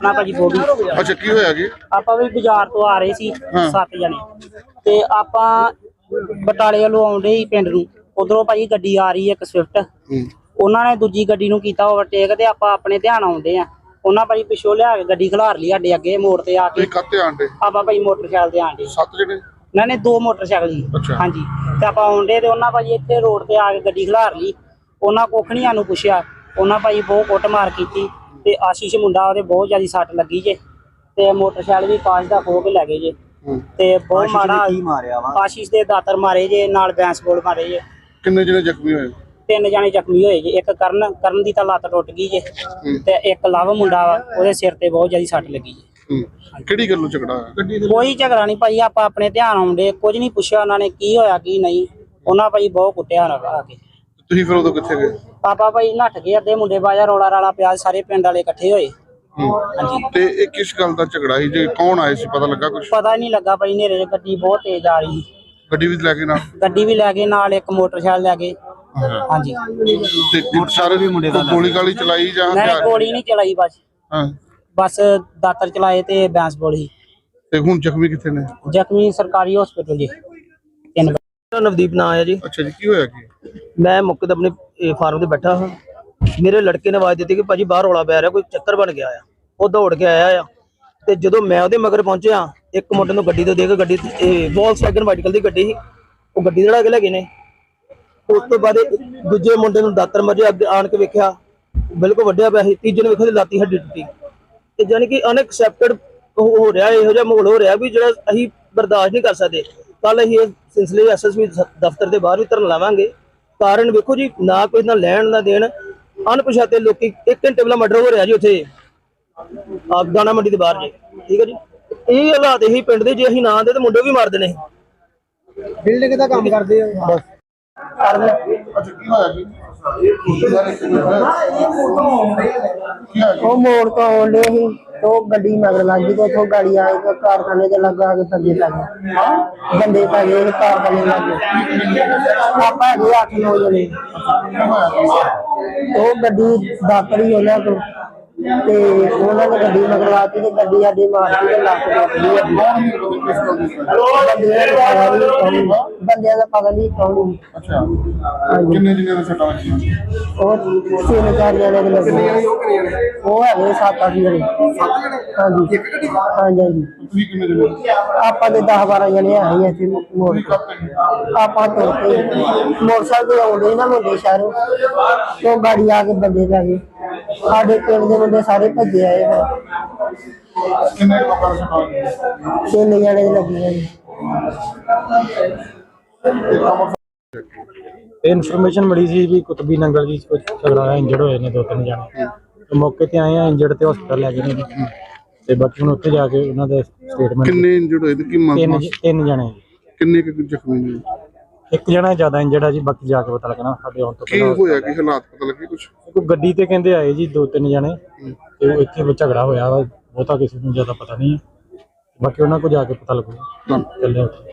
ਨਾਂ ਭਾਜੀ ਬੋਬੀ ਅੱਛਾ ਕੀ ਹੋਇਆ ਜੀ? ਆਪਾਂ ਵੀ ਬਾਜ਼ਾਰ ਤੋਂ ਆ ਰਹੇ ਸੀ ਹਾਂ। ਸੱਤ ਜਣੇ। ਤੇ ਆਪਾਂ ਬਟਾਲੇ ਵੱਲੋਂ ਆਉਂਦੇ ਸੀ ਪਿੰਡ ਨੂੰ। ਉਧਰੋਂ ਭਾਜੀ ਗੱਡੀ ਆ ਰਹੀ ਹੈ ਇੱਕ ਸਵਿਫਟ। ਹੂੰ। ਉਹਨਾਂ ਨੇ ਦੂਜੀ ਗੱਡੀ ਨੂੰ ਕੀਤਾ ਓਵਰਟੇਕ ਤੇ ਆਪਾਂ ਆਪਣੇ ਧਿਆਨ ਆਉਂਦੇ ਆ। ਉਹਨਾਂ ਭਾਜੀ ਪਿੱਛੋਂ ਲਿਆ ਕੇ ਗੱਡੀ ਖਿਲਾਰ ਲਈ ਸਾਡੇ ਅੱਗੇ ਮੋੜ ਤੇ ਆ ਕੇ। ਤੁਸੀਂ ਕੱਤੇ ਆਂਡੇ ਆਪਾਂ ਭਾਜੀ ਮੋਟਰਸਾਈਕਲ ਤੇ ਆਂਦੇ ਸੱਤ ਜਣੇ? ਇਹਨਾਂ ਨੇ ਦੋ ਮੋਟਰਸਾਈਕਲ ਜੀ। ਹਾਂਜੀ। ਤੇ ਆਪਾਂ ਆਉਂਦੇ ਤੇ ਉਹਨਾਂ ਭਾਜੀ ਇੱਥੇ ਰੋਡ ਤੇ ਆ ਕੇ ਗੱਡੀ ਖਿਲਾਰ ਲਈ। ਉਹਨਾਂ ਕੁੱਖ ਨੀ ਸਾਨੂੰ ਪੁੱਛਿਆ। ਉਹਨਾਂ ਭਾਜੀ ਬਹੁਤ ਕੁੱਟਮਾਰ ਕੀਤੀ। ਤੇ ਆਸ਼ੀਸ਼ ਮੁੰਡਾ ਉਹਦੇ ਬਹੁਤ ਜ਼ਿਆਦਾ ਸੱਟ ਲੱਗੀ ਜੇ ਤੇ ਮੋਟਰਸਾਈਕਲ ਵੀ ਕਾਸ਼ ਦਾ ਖੋਹ ਕੇ ਲੈ ਗਏ ਜੇ। ਤੇ ਬਹੁਤ ਮਾੜਾ ਆਸ਼ੀਸ਼ ਦੇ ਦਾਤਰ ਮਾਰੇ ਜੇ ਨਾਲ ਬੈਂਸ ਬੋਲ ਮਾਰੇ ਜੇ। ਕਿੰਨੇ ਜਣੇ ਜ਼ਖਮੀ ਹੋਏ? ਤਿੰਨ ਜਾਣੇ ਜ਼ਖਮੀ ਹੋਏ ਜੇ। ਇੱਕ ਕਰਨ ਕਰਨ ਦੀ ਤਾਂ ਲੱਤ ਟੁੱਟ ਗਈ ਜੇ ਤੇ ਇੱਕ ਲਵ ਮੁੰਡਾ ਵਾ ਉਹਦੇ ਸਿਰ ਤੇ ਬਹੁਤ ਜ਼ਿਆਦਾ ਸੱਟ ਲੱਗੀ ਜੇ। ਕਿਹੜੀ ਗੱਲੋਂ ਝਗੜਾ ਹੋਇਆ? ਕੋਈ ਝਗੜਾ ਨਹੀਂ ਭਾਈ ਆਪਾਂ ਆਪਣੇ ਧਿਆਨ ਆਉਂਦੇ ਕੁਝ ਨਹੀਂ ਪੁੱਛਿਆ ਉਹਨਾਂ ਨੇ ਕੀ ਹੋਇਆ ਕੀ ਨਹੀਂ। ਉਹਨਾਂ ਭਾਈ ਬਹੁਤ ਕੁੱਟਿਆ ਨਾ ਆ ਕੇ। ਤੁਸੀਂ ਫਿਰ ਉਦੋਂ ਕਿੱਥੇ ਗਏ? ਪਾਪਾ ਭਾਈ ਨੱਠ ਗਏ ਅੱਧੇ ਮੁੰਡੇ ਬਾਜਾ ਰੋਲਾ ਰਾਲਾ ਪਿਆ ਸਾਰੇ ਪਿੰਡ ਵਾਲੇ ਇਕੱਠੇ ਹੋਏ। ਹੂੰ। ਤੇ ਇਹ ਕਿਸ ਗੱਲ ਦਾ ਝਗੜਾ ਸੀ? ਜੇ ਕੌਣ ਆਏ ਸੀ? ਪਤਾ ਲੱਗਾ ਕੁਝ ਪਤਾ ਨਹੀਂ ਲੱਗਾ ਭਾਈ ਨੇਰੇ ਚ ਗੱਡੀ ਬਹੁਤ ਤੇਜ਼ ਆ ਰਹੀ ਸੀ। ਗੱਡੀ ਵੀ ਲੈ ਕੇ ਨਾਲ? ਗੱਡੀ ਵੀ ਲੈ ਗਏ ਨਾਲ ਇੱਕ ਮੋਟਰਸਾਈਕਲ ਲੈ ਗਏ ਹਾਂਜੀ। ਤੇ ਸਾਰੇ ਵੀ ਮੁੰਡੇ ਦਾ ਗੋਲੀ ਗਾਲੀ ਚਲਾਈ ਜਾਂ ਮੈਂ ਹਥਿਆਰ? ਗੋਲੀ ਨਹੀਂ ਚਲਾਈ ਬਸ। ਹਾਂ। ਬਸ ਦਾਤਰ ਚਲਾਏ ਤੇ ਬੈਂਸ ਬੋਲੀ ਤੇ ਹੁਣ ਜ਼ਖਮੀ ਕਿੱਥੇ ਨੇ? ਜ਼ਖਮੀ ਸਰਕਾਰੀ ਹਸਪੀਟਲ ਜੀ। ਤਿੰਨ ਮੇਰਾ ਨਵਦੀਪ ਨਾਂ ਹੈ ਜੀ। ਅੱਛਾ ਜੀ ਕੀ ਹੋਇਆ ਕੀ? ਮੈਂ ਮੁੱਕ ਤੇ ਆਪਣੇ ਇਹ ਫਾਰਮ ਤੇ ਬੈਠਾ ਹਾਂ। ਮੇਰੇ ਲੜਕੇ ਨੇ ਆਵਾਜ਼ ਦਿੱਤੀ ਕਿ ਭਾਜੀ ਬਾਹਰ ਰੌਲਾ ਪੈ ਰਿਹਾ, ਕੋਈ ਚੱਕਰ ਬਣ ਗਿਆ ਆ। ਉਹ ਦੌੜ ਕੇ ਆਇਆ ਆ। ਤੇ ਜਦੋਂ ਮੈਂ ਉਹਦੇ ਮਗਰ ਪਹੁੰਚਿਆ, ਇੱਕ ਮੁੰਡੇ ਨੂੰ ਗੱਡੀ ਤੋਂ ਦੇ ਕੇ ਗੱਡੀ ਇਹ ਵੋਲਸਵੈਗਨ ਵਾਈਟ ਕਲਰ ਦੀ ਗੱਡੀ ਸੀ। ਉਹ ਗੱਡੀ ਦੜਾ ਕੇ ਲੈ ਗਏ ਨੇ। ਉਸ ਤੋਂ ਬਾਅਦ ਦੂਜੇ ਮੁੰਡੇ ਨੂੰ ਦਾਤਰ ਮਾਰਿਆ ਅੱਗੇ ਆਣ ਕੇ ਵੇਖਿਆ, ਬਿਲਕੁਲ ਵੱਡਿਆ ਪਿਆ ਸੀ। ਤੀਜੇ ਨੂੰ ਵੇਖਿਆ ਤੇ ਲਾਤੀ ਹੱਡੀ ਟੁੱਟੀ। ਤੇ ਜਾਨੀ ਕਿ ਅਨਐਕਸੈਪਟਡ ਹੋ ਰਿਹਾ, ਇਹੋ ਜਿਹਾ ਮਾਹੌਲ ਹੋ ਰਿਹਾ ਵੀ ਜਿਹੜਾ ਅਸੀਂ ਬਰਦਾਸ਼ਤ ਨਹੀਂ ਕਰ ਸਕਦੇ। ਕੱਲ ਅਸੀਂ ਇਸ ਸਿਲਸਿਲੇ ਐਸਐਸਪੀ ਦਫ਼ਤਰ ਦੇ ਬਾਹਰ ਵੀ ਧਰਨ ਲਾਵਾਂਗੇ। ਕਾਰਨ ਵੇਖੋ ਜੀ ਨਾ ਕੋਈ ਨਾ ਲੈਣ ਨਾ ਦੇਣ। ਅਣਪਛਾਤੇ ਲੋਕੀ ਇੱਕ ਘੰਟੇ ਪਹਿਲਾਂ ਮਰਡਰ ਹੋ ਰਿਹਾ ਜੀ ਉੱਥੇ। ਆਪ ਦਾਣਾ ਮੰਡੀ ਦੇ ਬਾਹਰ ਜੀ। ਠੀਕ ਹੈ ਜੀ? ਇਹ ਹਾਲਾਤ ਇਹੀ ਪਿੰਡ ਦੇ ਜੇ ਅਸੀਂ ਨਾ ਦੇ ਤੇ ਮੁੰਡੇ ਵੀ ਮਾਰ ਦੇਣੇ। ਬਿਲਡਿੰਗ ਦਾ ਕੰਮ ਕਰਦੇ ਹੋ ਬਸ। ਅੱਛਾ ਕੀ ਹੋਇਆ ਜੀ? ਕੀ ਹੋਇਆ ਜੀ? ਉਹ ਮੋੜ ਤੋਂ ਆਉਂਦੇ ਸੀ। ਤੇ ਉਹ ਗੱਡੀ ਮਗਰ ਲੱਗ ਗਈ ਤੇ ਉੱਥੋਂ ਗਾੜੀ ਆ ਕੇ ਕਾਰਖਾਨੇ ਦੇ ਲੱਗਾ ਕੇ ਬੰਦੇ ਪੈ ਗਏ ਬੰਦੇ ਪੈ ਗਏ ਤੇ ਕਾਰਖਾਨੇ ਲੱਗ। ਗਏ ਆਪਾਂ ਹੈਗੇ 8-9 ਜਣੇ। ਉਹ ਗੱਡੀ ਦਾਤਰੀ ਉਹਨਾਂ ਤੋਂ ਤੇ ਉਹਨਾਂ ਨੇ ਗੱਡੀ ਮਗਰ ਲਾਤੀ ਤੇ ਗੱਡੀ ਸਾਡੀ ਮਾਰਤੀ ਤੇ ਲੱਤ ਟੁੱਟ ਬੰਦਿਆਂ ਦਾ ਪਤਾ ਨਹੀਂ ਕੌਣ ਦਾ ਅੱਛਾ। ਕਿੰਨੇ ਜਣੇ ਨੇ ਸੱਟਾਂ ਵੱਜੀਆਂ? ਉਹ ਤਿੰਨ ਚਾਰ ਜਣੇ ਦੇ ਲੱਗੇ। ਉਹ ਹੈਗੇ ਸੱਤ ਅੱਠ ਜਣੇ। ਹਾਂਜੀ। ਹਾਂਜੀ ਹਾਂਜੀ। ਤੁਸੀਂ ਕਿੰਨੇ ਜਣੇ? ਆਪਾਂ ਦੇ 10 12 ਜਣੇ ਆਏ ਇੱਥੇ ਮੋੜ ਤੇ। ਆਪਾਂ ਕੇ ਮੋਟਰਸਾਈਕਲ ਤੇ ਆਉਂਦੇ ਨਾ ਮੁੰਡੇ ਸ਼ਹਿਰੋਂ। ਤੋਂ ਗਾੜੀ ਆ ਕੇ ਬੰਦੇ ਪੈ ਗਏ। ਸਾਡੇ ਪਿੰਡ ਦੇ ਮੁੰਡੇ ਸਾਰੇ ਭੱਜੇ ਆਏ ਫਿਰ ਕਿੰਨੇ ਲੋਕਾਂ ਨੇ ਵੱਜੀਆਂ ਤਿੰਨ ਜਣੇ ਦੇ ਲੱਗੀਆਂ ਜੀ ਇਨਫੋਰਮੇਸ਼ਨ ਮਿਲੀ ਸੀ ਵੀ ਕੁਤਬੀ ਨੰਗਲ ਜੀ ਕੁਝ ਝਗੜਾ ਹੋਇਆ ਇੰਜਰਡ ਹੋਏ ਨੇ ਦੋ ਤਿੰਨ ਜਣੇ। ਤੇ ਮੌਕੇ ਤੇ ਆਏ ਆ ਇੰਜਰਡ ਤੇ ਹਸਪਤਾਲ ਲੈ ਗਏ ਨੇ। ਤੇ ਬਾਕੀ ਹੁਣ ਉੱਥੇ ਜਾ ਕੇ ਉਹਨਾਂ ਦੇ ਸਟੇਟਮੈਂਟ ਕਿੰਨੇ ਇੰਜਰਡ ਹੋਏ ਤੇ ਕੀ ਮੰਗ ਤਿੰਨ ਜਣੇ। ਕਿੰਨੇ ਕੁ ਜ਼ਖਮੀ ਨੇ ਇੱਕ ਜਣਾ ਜ਼ਿਆਦਾ ਇੰਜਰਡ ਆ ਜੀ ਬਾਕੀ ਜਾ ਕੇ ਪਤਾ ਲੱਗਣਾ ਸਾਡੇ ਆਉਣ ਤੋਂ ਕੀ ਪਹਿਲਾਂ ਹੋਇਆ ਕੀ ਹਾਲਾਤ ਪਤਾ ਲੱਗੇ ਕੁਝ ਕੋਈ ਗੱਡੀ ਤੇ ਕਹਿੰਦੇ ਆਏ ਜੀ ਦੋ ਤਿੰਨ ਜਣੇ ਤੇ ਉਹ ਇੱਥੇ ਵੀ ਝਗੜਾ ਹੋਇਆ ਵਾ ਬਹੁਤਾ ਕਿਸੇ ਨੂੰ ਜ਼ਿਆਦਾ ਪਤਾ ਨਹੀਂ ਹੈ। ਬਾਕੀ ਉਹਨਾਂ ਕੋਲ ਜਾ ਕੇ ਪਤਾ ਲੱਗੂਗਾ ਚੱਲੇ ਉੱਥੇ।